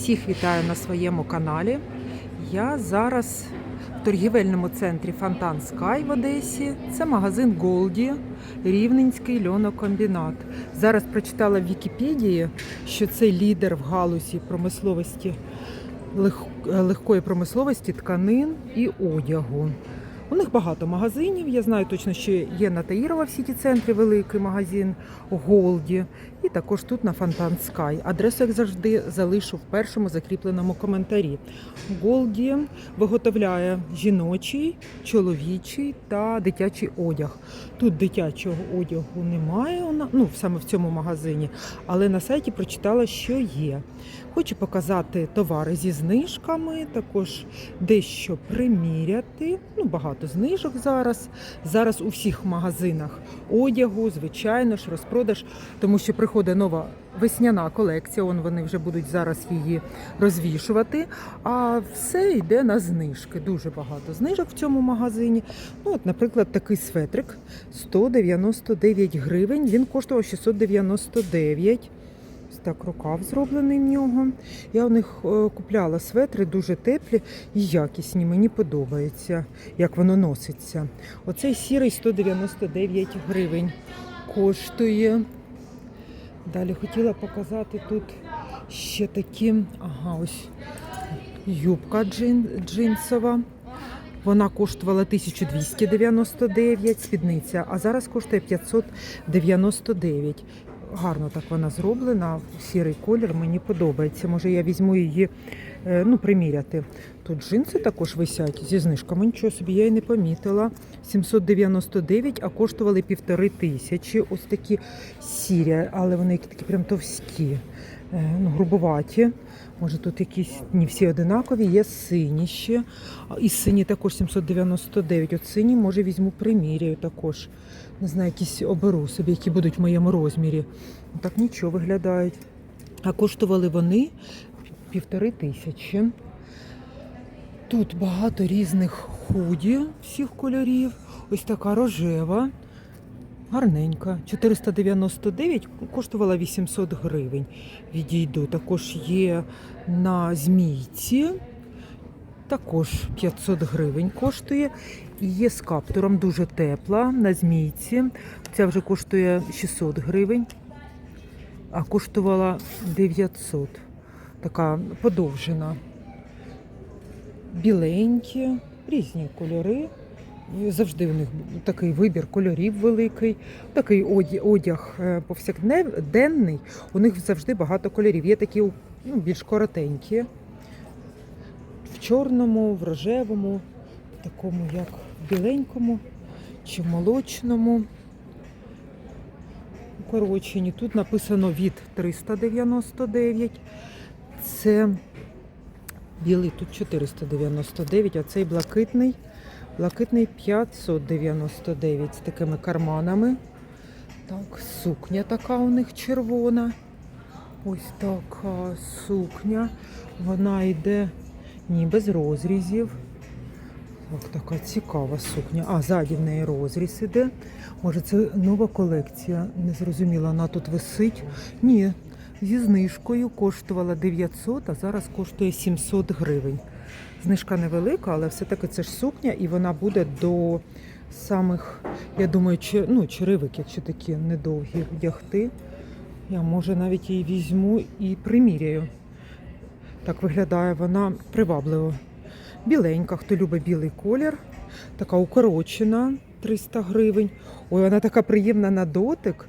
Всіх вітаю на своєму каналі. Я зараз в торгівельному центрі Фонтан Скай в Одесі. Це магазин Голді, Рівненський льонокомбінат. Зараз прочитала в Вікіпедії, що це лідер в галузі промисловості легкої промисловості тканин і одягу. У них багато магазинів. Я знаю точно, що є на Таїрова в сіті центрі великий магазин Голді. І також тут на Фонтан Скай. Адресу, як завжди, залишу в першому закріпленому коментарі. Голді виготовляє жіночий, чоловічий та дитячий одяг. Тут дитячого одягу немає, ну саме в цьому магазині, але на сайті прочитала, що є. Хочу показати товари зі знижками, також дещо приміряти. Ну, багато знижок зараз. Зараз у всіх магазинах одягу, звичайно ж, розпродаж, тому що приходить нова весняна колекція. Он вони вже будуть зараз її розвішувати. А все йде на знижки. Дуже багато знижок в цьому магазині. Ну, от, наприклад, такий светрик 199 гривень. Він коштував 699. Ось так рукав зроблений в нього. Я у них е, купляла светри, дуже теплі і якісні. Мені подобається, як воно носиться. Оцей сірий 199 гривень коштує. Далі хотіла показати тут ще такі, ага, ось юбка джин, джинсова. Вона коштувала 1299 спідниця, а зараз коштує 599. Гарно так вона зроблена, сірий колір мені подобається. Може я візьму її е, ну, приміряти. Тут джинси також висять зі знижками. Нічого собі я і не помітила. 799, а коштували півтори тисячі. Ось такі сірі, але вони такі прям товсті, е, ну, грубуваті. Може тут якісь не всі одинакові, є сині ще. І сині також 799. От сині, може, візьму приміряю також. Не знаю, якісь оберу собі, які будуть в моєму розмірі. Так нічого виглядають. А коштували вони півтори тисячі. Тут багато різних худі всіх кольорів. Ось така рожева. Гарненька. 499 коштувала 800 гривень. Відійду. Також є на змійці. Також 500 гривень коштує. І є з каптуром дуже тепла на змійці. Ця вже коштує 600 гривень, а коштувала 900. Така подовжена. Біленькі, різні кольори. Завжди у них такий вибір кольорів великий, такий одяг е, повсякденний. У них завжди багато кольорів. Є такі ну, більш коротенькі, в чорному, в рожевому, такому як біленькому чи молочному. Укорочені. Тут написано від 399. Це білий тут 499, а цей блакитний. Блакитний 599 з такими карманами. Так, сукня така у них червона. Ось така сукня. Вона йде ні без розрізів. Так, така цікава сукня. А, ззаді в неї розріз іде. Може, це нова колекція. Не зрозуміла, вона тут висить. Ні, зі знижкою коштувала 900, а зараз коштує 700 гривень. Знижка невелика, але все-таки це ж сукня, і вона буде до самих, я думаю, че- ну, черевик, якщо такі недовгі вдягти. Я може навіть її візьму і приміряю. Так виглядає вона привабливо. Біленька, хто любить білий колір, така укорочена 300 гривень. Ой, вона така приємна на дотик.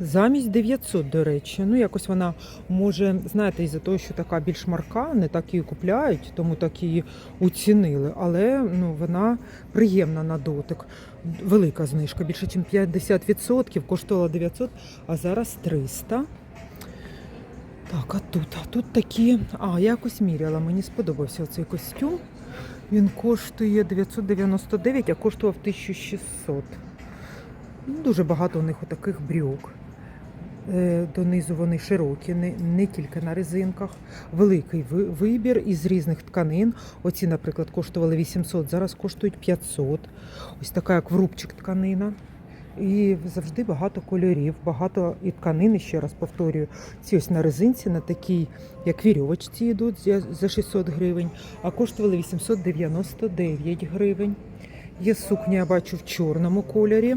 Замість 900, до речі. Ну, якось вона може, знаєте, із-за того, що така більш марка, не так її купляють, тому так її оцінили. Але ну, вона приємна на дотик. Велика знижка, більше ніж 50%, коштувала 900, а зараз 300. Так, а тут, а тут такі. А, я якось міряла, мені сподобався цей костюм. Він коштує 999, а коштував 1600. Ну, Дуже багато у них отаких брюк. Е, Донизу вони широкі, не, не тільки на резинках. Великий вибір із різних тканин. Оці, наприклад, коштували 800, зараз коштують 500. Ось така, як в рубчик тканина. І завжди багато кольорів, багато і тканини, ще раз повторюю. Ці ось на резинці, на такій, як вірьовочці йдуть за 600 гривень, а коштували 899 гривень. Є сукня, я бачу, в чорному кольорі.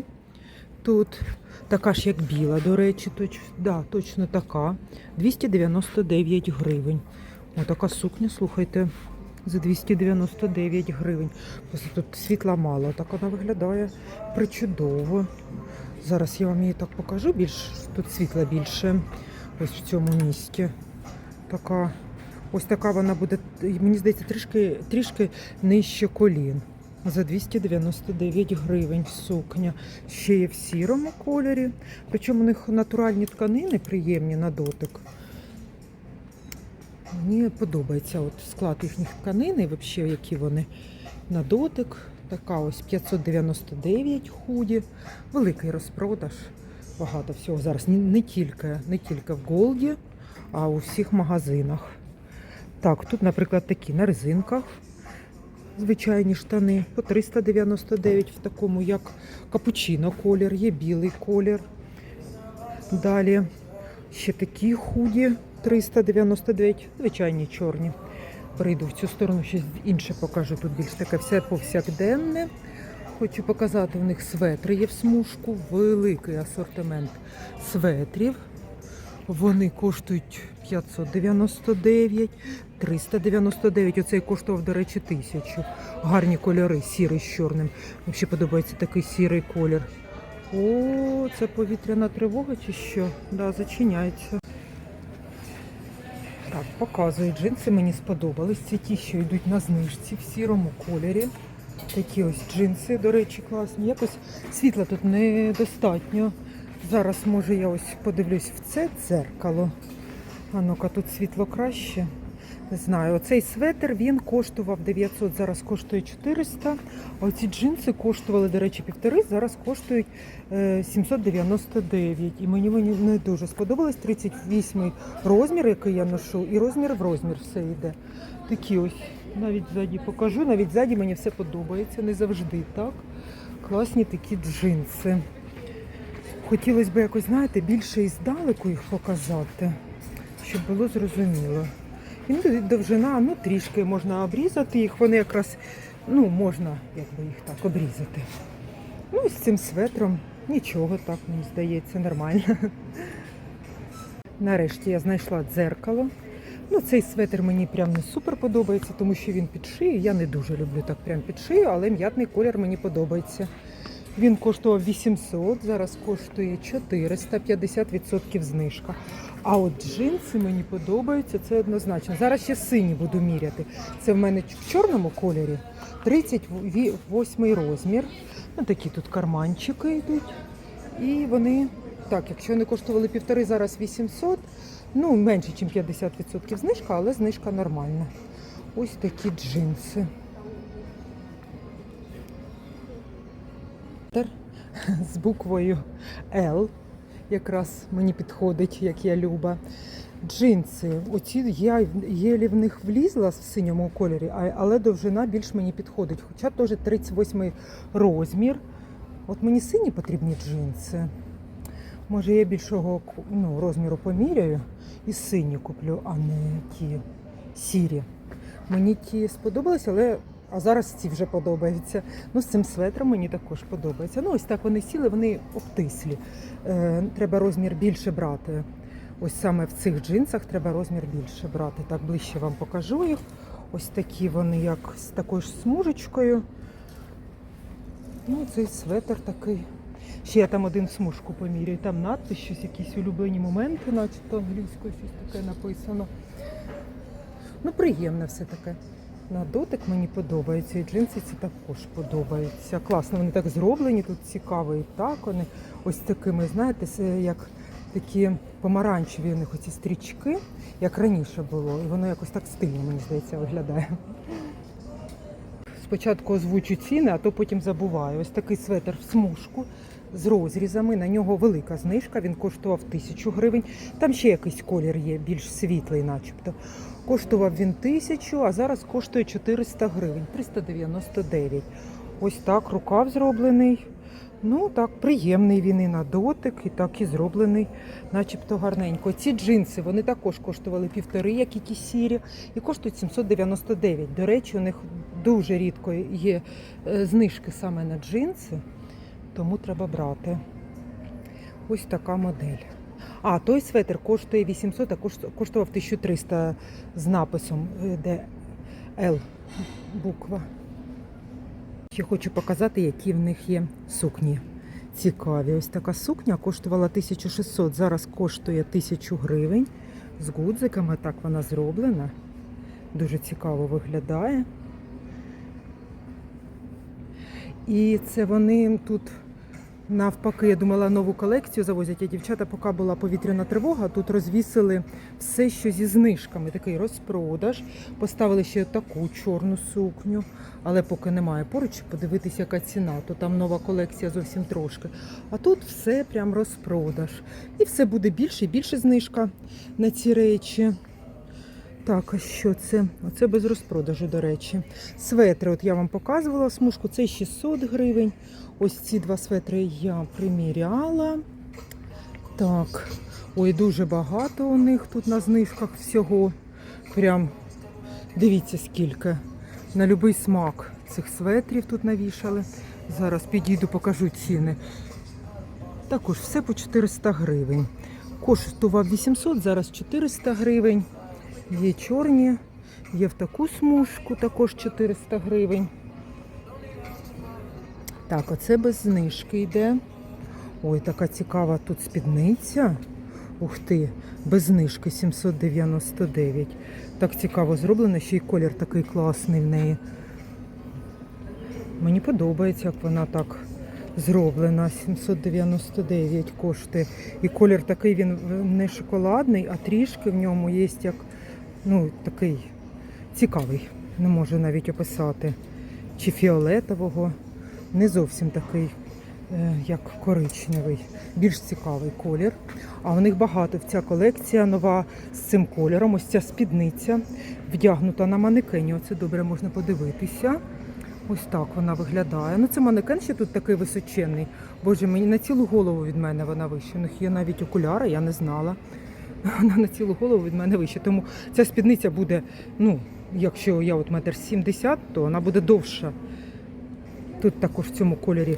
Тут така ж, як біла, до речі, точ, да, точно така. 299 гривень. О, така сукня, слухайте, за 299 гривень. Просто тут світла мало, так вона виглядає причудово. Зараз я вам її так покажу. Більш тут світла більше. Ось в цьому місці. Така, ось така вона буде, мені здається, трішки, трішки нижче колін. За 299 гривень сукня. Ще є в сірому кольорі. Причому у них натуральні тканини приємні на дотик. Мені подобається от склад їхніх тканин взагалі, які вони на дотик. Така ось 599 худі. Великий розпродаж. Багато всього зараз. Не, тільки, не тільки в Голді, а у всіх магазинах. Так, тут, наприклад, такі на резинках. Звичайні штани по 399 в такому, як капучино колір, є білий колір. Далі ще такі худі 399, звичайні чорні. Перейду в цю сторону, щось інше покажу. Тут більш таке все повсякденне. Хочу показати, у них светри є в смужку, великий асортимент светрів. Вони коштують 599, 399. Оцей коштував, до речі, тисячу. Гарні кольори, сірий з чорним. Мені подобається такий сірий колір. О, це повітряна тривога чи що? Да, зачиняється. Так, показую. Джинси мені сподобались. Це ті, що йдуть на знижці в сірому кольорі. Такі ось джинси, до речі, класні. Якось світла тут недостатньо. Зараз, може, я ось подивлюсь в це дзеркало. А ну-ка, тут світло краще. Не знаю, оцей светр він коштував 900, зараз коштує 400. А оці джинси коштували, до речі, півтори, зараз коштують е, 799. І мені вони не дуже сподобалось. 38 розмір, який я ношу, і розмір в розмір все йде. Такі ось, навіть ззаді покажу, навіть ззаді мені все подобається, не завжди так. Класні такі джинси. Хотілося б якось, знаєте, більше і здалеку їх показати, щоб було зрозуміло. І ну, довжина, ну трішки можна обрізати їх, вони якраз, ну, можна якби їх так обрізати. Ну з цим светром нічого так, мені здається, нормально. Нарешті я знайшла дзеркало. Ну, цей светр мені прям не супер подобається, тому що він під шию. Я не дуже люблю так прям під шию, але м'ятний колір мені подобається. Він коштував 800, зараз коштує 400, 50% знижка. А от джинси мені подобаються, це однозначно. Зараз ще сині буду міряти. Це в мене в чорному кольорі 38 розмір. Ну, такі тут карманчики йдуть. І вони, так, якщо вони коштували півтори, зараз 800, ну менше, ніж 50% знижка, але знижка нормальна. Ось такі джинси. З буквою L. Якраз мені підходить, як я люба. Джинси. Оці я єлі в них влізла в синьому кольорі, але довжина більш мені підходить. Хоча теж 38 розмір. От мені сині потрібні джинси. Може, я більшого ну, розміру поміряю і сині куплю, а не ті сірі. Мені ті сподобались, але а зараз ці вже подобаються. Ну, з цим светром мені також подобається. Ну, ось так вони сіли, вони обтислі. Е, треба розмір більше брати. Ось саме в цих джинсах треба розмір більше брати. Так, ближче вам покажу їх. Ось такі вони, як з такою ж смужечкою. Ну, цей светр такий. Ще я там один смужку поміряю. Там надпис, щось, якісь улюблені моменти, начебто англійською щось таке написано. Ну, приємне все таке. На дотик мені подобається, і джинси ці також подобаються. Класно, вони так зроблені, тут цікаво і так вони ось такими, знаєте, як такі помаранчеві у них оці стрічки, як раніше було. І воно якось так стильно, мені здається, виглядає. Спочатку озвучу ціни, а то потім забуваю. Ось такий светр в смужку з розрізами. На нього велика знижка, він коштував тисячу гривень. Там ще якийсь колір є, більш світлий, начебто. Коштував він тисячу, а зараз коштує 400 гривень, 399. Ось так рукав зроблений. Ну так, приємний він і на дотик, і так і зроблений, начебто гарненько. Ці джинси вони також коштували півтори, як і ті сірі, і коштують 799. До речі, у них дуже рідко є е, знижки саме на джинси, тому треба брати. Ось така модель. А, той светр коштує 800, а коштував 1300 з написом, е, де L буква. Ще хочу показати, які в них є сукні. Цікаві. Ось така сукня коштувала 1600, зараз коштує 1000 гривень. З гудзиками так вона зроблена. Дуже цікаво виглядає. І це вони тут навпаки, я думала, нову колекцію завозять, а дівчата, поки була повітряна тривога, тут розвісили все, що зі знижками. Такий розпродаж. Поставили ще таку чорну сукню, але поки немає поруч, подивитися, яка ціна. То там нова колекція зовсім трошки. А тут все прям розпродаж. І все буде більше і більше знижка на ці речі. Так, а що це? Оце без розпродажу, до речі. Светри, от я вам показувала смужку, це 600 гривень. Ось ці два светри я приміряла. Так, ой, дуже багато у них тут на знижках всього. Прям дивіться скільки. На будь-який смак цих светрів тут навішали. Зараз підійду, покажу ціни. Також все по 400 гривень. Коштував 800, зараз 400 гривень. Є чорні, є в таку смужку, також 400 гривень. Так, оце без знижки йде. Ой, така цікава тут спідниця. Ух ти, без знижки 799. Так цікаво зроблено, ще й колір такий класний в неї. Мені подобається, як вона так зроблена. 799 коштує. І колір такий він не шоколадний, а трішки в ньому є як ну, такий цікавий. Не можу навіть описати. Чи фіолетового. Не зовсім такий, е, як коричневий, більш цікавий колір. А в них багато ця колекція нова з цим кольором. Ось ця спідниця вдягнута на манекені. Оце добре можна подивитися. Ось так вона виглядає. Ну це манекен ще тут такий височенний. Боже, мені на цілу голову від мене вона них є навіть окуляри, я не знала. Вона на цілу голову від мене вища. Тому ця спідниця буде, ну, якщо я от метр сімдесят, то вона буде довша. Тут також в цьому кольорі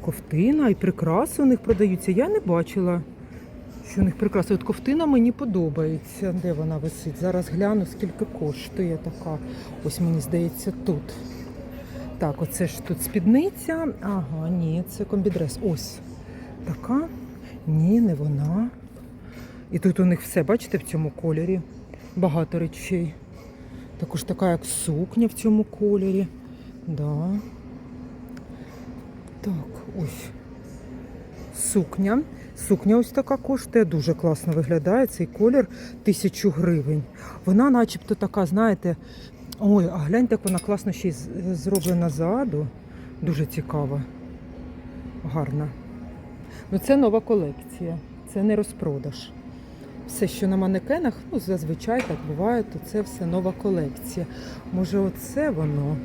ковтина і прикраси у них продаються. Я не бачила, що у них прикраси. От ковтина мені подобається. Де вона висить? Зараз гляну, скільки коштує така. Ось мені здається, тут. Так, оце ж тут спідниця. Ага, ні, це комбідрес. Ось така. Ні, не вона. І тут у них все, бачите, в цьому кольорі. Багато речей. Також така, як сукня в цьому кольорі. Да. Так, ось. Сукня. Сукня ось така коштує, дуже класно виглядає. Цей колір тисячу гривень. Вона начебто така, знаєте, ой, а гляньте, як вона класно ще й зроблена ззаду. Дуже цікава. Гарна. Ну, це нова колекція, це не розпродаж. Все, що на манекенах, ну зазвичай так буває, то це все нова колекція. Може, оце воно?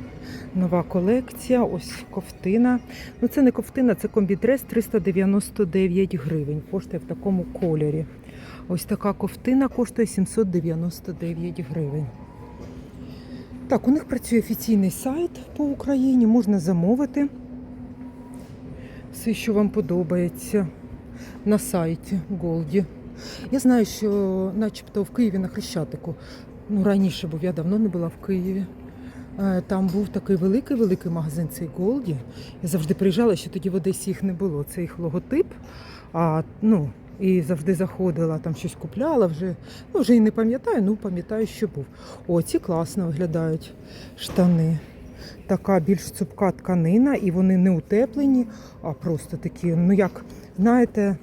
Нова колекція, ось ковтина. Ну це не ковтина, це комбідрес 399 гривень. Коштує в такому кольорі. Ось така ковтина коштує 799 гривень. Так, у них працює офіційний сайт по Україні, можна замовити все, що вам подобається на сайті Голді. Я знаю, що начебто в Києві на Хрещатику, ну раніше був, я давно не була в Києві. Е, Там був такий великий-великий магазин цей Голді. Я завжди приїжджала, що тоді в Одесі їх не було. Це їх логотип. А, ну, і завжди заходила, там щось купляла вже. Ну, вже і не пам'ятаю, ну пам'ятаю, що був. О, ці класно виглядають штани. Така більш цупка тканина, і вони не утеплені, а просто такі, ну як, знаєте,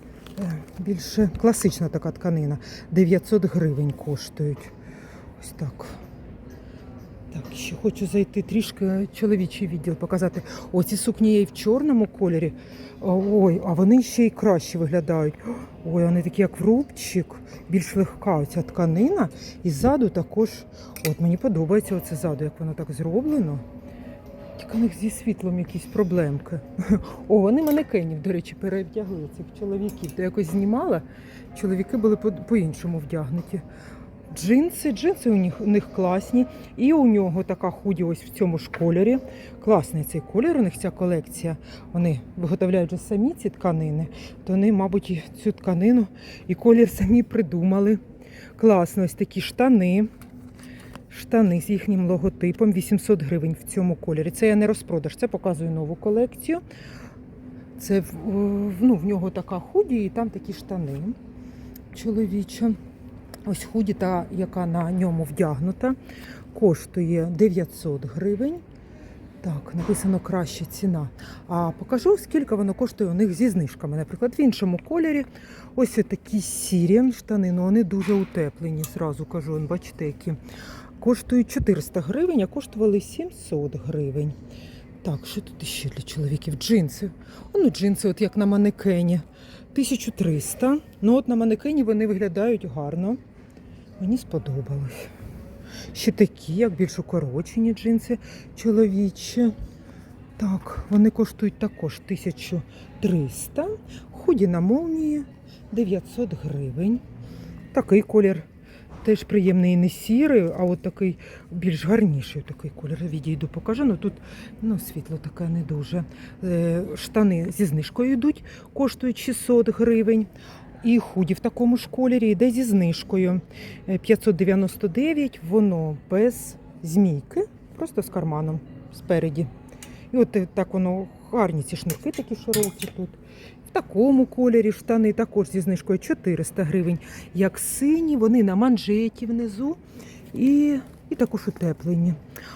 більше класична така тканина. 900 гривень коштують. Ось так. Так, ще хочу зайти трішки чоловічий відділ показати. О, ці сукні є в чорному кольорі. Ой, а вони ще й краще виглядають. Ой, вони такі, як в рубчик, більш легка оця тканина. І ззаду також, от мені подобається оце ззаду, як воно так зроблено. Тільки у них зі світлом якісь проблемки. О, вони манекенів, до речі, перевдягли цих чоловіків. То якось знімала. Чоловіки були по- по-іншому вдягнуті. Джинси, джинси у них, у них класні. І у нього така худі ось в цьому ж кольорі. Класний цей колір, у них ця колекція. Вони виготовляють же самі ці тканини, то вони, мабуть, цю тканину і колір самі придумали. Класно, ось такі штани. Штани з їхнім логотипом 800 гривень в цьому кольорі. Це я не розпродаж, це показую нову колекцію. Це в- ну, в нього така худі, і там такі штани чоловіча. Ось худі, та, яка на ньому вдягнута, коштує 900 гривень. Так, написано краща ціна. А покажу, скільки воно коштує у них зі знижками. Наприклад, в іншому кольорі ось такі сірі штани, ну вони дуже утеплені, зразу кажу, бачите, які. Коштують 400 гривень, а коштували 700 гривень. Так, що тут ще для чоловіків? Джинси. Ну, джинси, от як на манекені. 1300. Ну, от на манекені вони виглядають гарно. Мені сподобалось. Ще такі, як більш укорочені джинси чоловічі. Так, вони коштують також 1300. Худі на молнії 900 гривень. Такий колір теж приємний, не сірий, а от такий більш гарніший такий колір. Відійду, покажу. Ну тут ну, світло таке не дуже. Е, Штани зі знижкою йдуть, коштують 600 гривень. І худі в такому ж кольорі йде зі знижкою. Е, 599, воно без змійки, просто з карманом спереді. І от е, так воно гарні ці шнурки такі широкі тут. Такому кольорі штани також зі знижкою 400 гривень. Як сині, вони на манжеті внизу і, і також утеплені.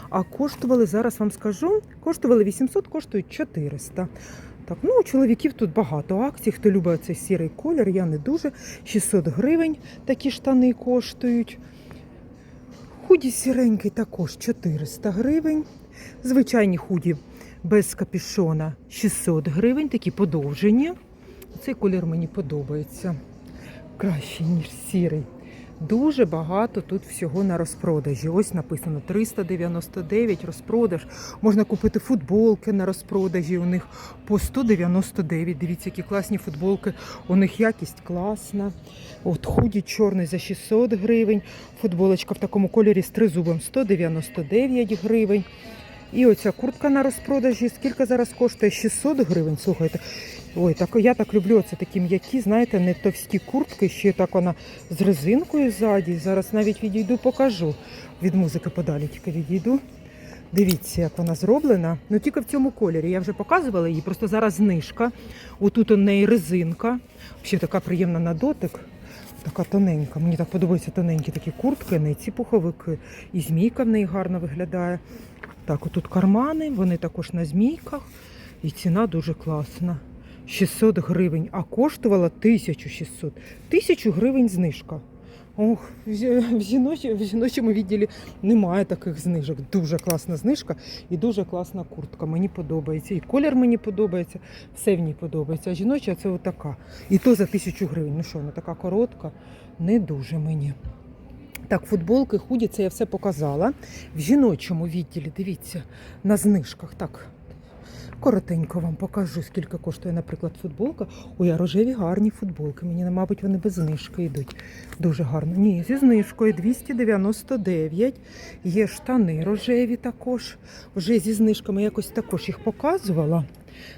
А коштували, зараз вам скажу, коштували 800, коштують 400. Так, ну у чоловіків тут багато акцій. Хто любить цей сірий колір, я не дуже. 600 гривень такі штани коштують. Худі сіренький також 400 гривень. Звичайні худі без капюшона 600 гривень, такі подовжені. Цей колір мені подобається. Кращий, ніж сірий. Дуже багато тут всього на розпродажі. Ось написано 399 розпродаж. Можна купити футболки на розпродажі. У них по 199. Дивіться, які класні футболки. У них якість класна. От худі чорний за 600 гривень. Футболочка в такому кольорі з тризубом 199 гривень. І оця куртка на розпродажі. Скільки зараз коштує? 600 гривень. Слухайте. Ой, так я так люблю це такі м'які, знаєте, не товсті куртки, ще так вона з резинкою ззаді. Зараз навіть відійду, покажу. Від музики подалі тільки відійду. Дивіться, як вона зроблена. Ну тільки в цьому кольорі. Я вже показувала її, просто зараз знижка. Отут у неї резинка. Взагалі така приємна на дотик. Така тоненька. Мені так подобаються тоненькі такі куртки, не ці пуховики. І змійка в неї гарно виглядає. Так, отут кармани, вони також на змійках. І ціна дуже класна. 600 гривень, а коштувала 1600. 1000 гривень знижка. Ох, в жі- в жіночому відділі немає таких знижок. Дуже класна знижка і дуже класна куртка. Мені подобається. І колір мені подобається, все в ній подобається. А жіноча це отака. І то за 1000 гривень. Ну що, вона така коротка, не дуже мені. Так, футболки, худі, це я все показала. В жіночому відділі, дивіться, на знижках. Так, коротенько вам покажу, скільки коштує, наприклад, футболка. Ой, а рожеві гарні футболки. Мені, мабуть, вони без знижки йдуть. Дуже гарно. Ні, зі знижкою 299. Є штани рожеві також. Вже зі знижками якось також їх показувала.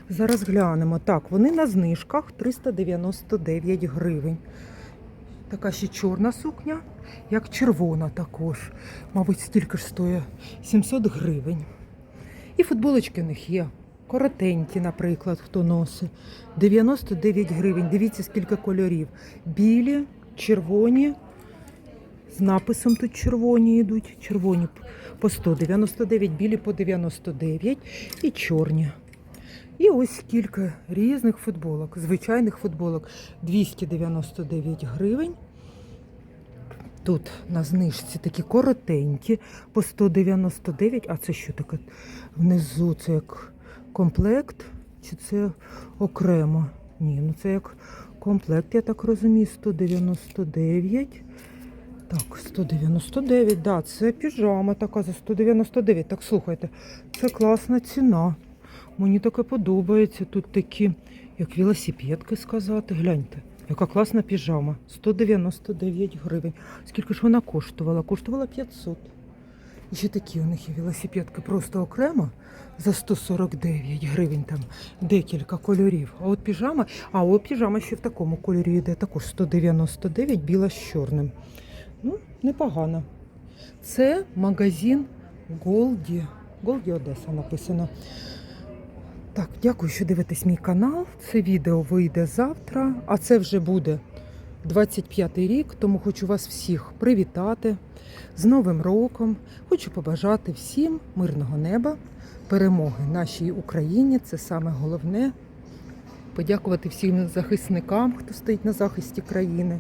Зараз глянемо. Так, вони на знижках 399 гривень. Така ще чорна сукня, як червона також. Мабуть, стільки ж стоїть 700 гривень. І футболочки в них є. Коротенькі, наприклад, хто носить. 99 гривень. Дивіться, скільки кольорів. Білі, червоні. З написом тут червоні йдуть. Червоні по 199, білі по 99 і чорні. І ось кілька різних футболок, звичайних футболок 299 гривень. Тут на знижці такі коротенькі по 199, а це що таке? Внизу це як комплект, чи це окремо? Ні, ну це як комплект, я так розумію, 199. Так, 199, да, це піжама така за 199. Так, слухайте, це класна ціна. Мені таке подобається. Тут такі, як велосипедки сказати. Гляньте, яка класна піжама. 199 гривень. Скільки ж вона коштувала? Коштувала 500. Ще такі у них є велосипедки просто окремо за 149 гривень, там декілька кольорів. А от піжама, а от піжама ще в такому кольорі йде, також 199, біла з чорним. Ну, непогано. Це магазин Голді. Голді Одеса написано. Так, дякую, що дивитесь мій канал. Це відео вийде завтра, а це вже буде 25-й рік, тому хочу вас всіх привітати з Новим роком. Хочу побажати всім мирного неба, перемоги нашій Україні. Це саме головне. Подякувати всім захисникам, хто стоїть на захисті країни.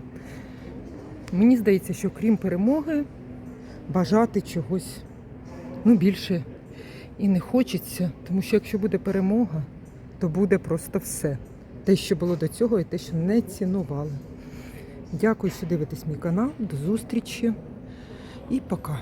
Мені здається, що крім перемоги, бажати чогось ну, більше і не хочеться, тому що якщо буде перемога, то буде просто все. Те, що було до цього, і те, що не цінували. Дякую, що дивитесь мій канал. До зустрічі і пока.